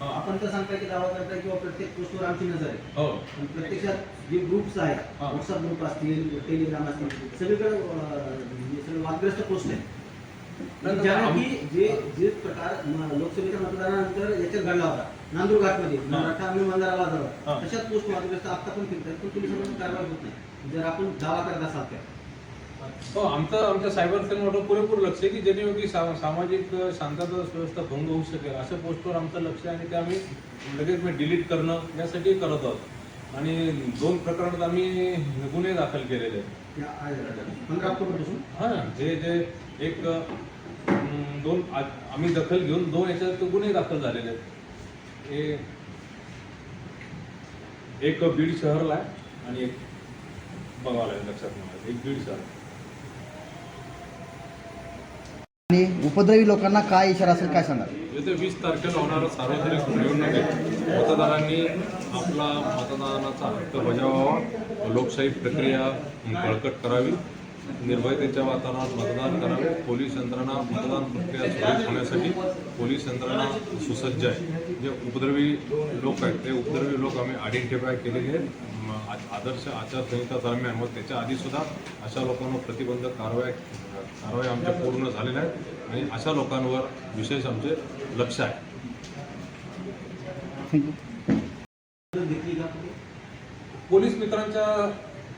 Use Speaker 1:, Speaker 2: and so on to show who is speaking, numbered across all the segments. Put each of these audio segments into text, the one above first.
Speaker 1: आपण तर सांगताय की दावा करताय किंवा प्रत्येक गोष्टीवर आमची नजर आहे. पण प्रत्यक्षात जे ग्रुप्स आहेत व्हॉट्सअप ग्रुप असतील टेलिग्राम असतील सगळीकडे अं, हे सगळं वादग्रस्त पोस्ट आहे जे जे प्रकार म- लोकसभेच्या मतदानानंतर याच्यात घडला होता. नांदूर घाटमध्ये मराठा आम्ही मंदाराला
Speaker 2: हा.
Speaker 1: तशाच पोस्ट वादग्रस्त आता पण फिरतात पण पोलिसांकडून कारवाई होत नाही. जर आपण दावा करत असाल तर
Speaker 2: हो आमचं आमच्या सायबर सेलवर पुरेपूर लक्ष आहे की जेणेकरून सा सामाजिक शांतता व्यवस्था भंग होऊ शकेल अशा पोस्टवर आमचं लक्ष आहे आणि ते आम्ही लगेच मी डिलीट करणं यासाठी करत आहोत. आणि दोन प्रकरणात आम्ही गुन्हे दाखल केलेले आहेत. हां जे जे एक दोन आम्ही दखल घेऊन दोन याच्यात गुन्हे दाखल झालेले आहेत. हे एक बीड शहरला आहे आणि एक बघावं लागेल लक्षात नाही एक बीड शहर.
Speaker 3: आणि उपद्रवी लोकांना काय इशारा असेल काय सांगाल?
Speaker 2: येत्या वीस तारखेला होणारा सार्वजनिक निवडणुकीत मतदारांनी आपला मतदानाचा हक्क बजावावा. लोकशाही प्रक्रिया बळकट करावी. निर्भयतेच्या वातावरणात मतदान करावे पोलीस यंत्रणा मतदान प्रक्रिया सुरळीत होण्यासाठी पोलीस यंत्रणा सुसज्ज आहे. जे उपद्रवी लोक आहेत ते उपद्रवी लोक आम्ही आयडेंटिफाय केलेले आहेत. आदर्श आचारसंहिता दरम्यान व त्याच्या आधीसुद्धा अशा लोकांवर प्रतिबंधक कारवाई कारवाई आमच्या पूर्ण झालेल्या आहेत. आणि अशा लोकांवर विशेष आमचे लक्ष आहे. पोलीस मित्रांच्या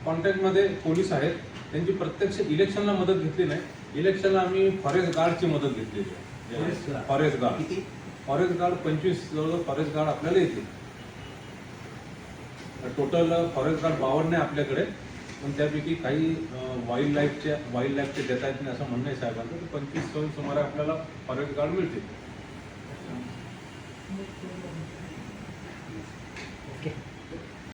Speaker 2: कॉन्टॅक्टमध्ये पोलीस आहेत. त्यांची प्रत्यक्ष इलेक्शनला मदत घेतली नाही. इलेक्शनला आम्ही फॉरेस्ट गार्डची मदत
Speaker 1: घेतली
Speaker 2: फॉरेस्ट गार्ड? Forest guard. पंचवीस जवळ फॉरेस्ट गार्ड आपल्याला येतील. टोटल फॉरेस्ट गार्ड बावन्न आहे आपल्याकडे. पण त्यापैकी काही वाईल्ड लाईफच्या वाईल्ड लाईफचे देता येत नाही असं म्हणणं आहे साहेबांचं. पंचवीस सौ सुमारे आपल्याला फॉरेस्ट गार्ड मिळतील.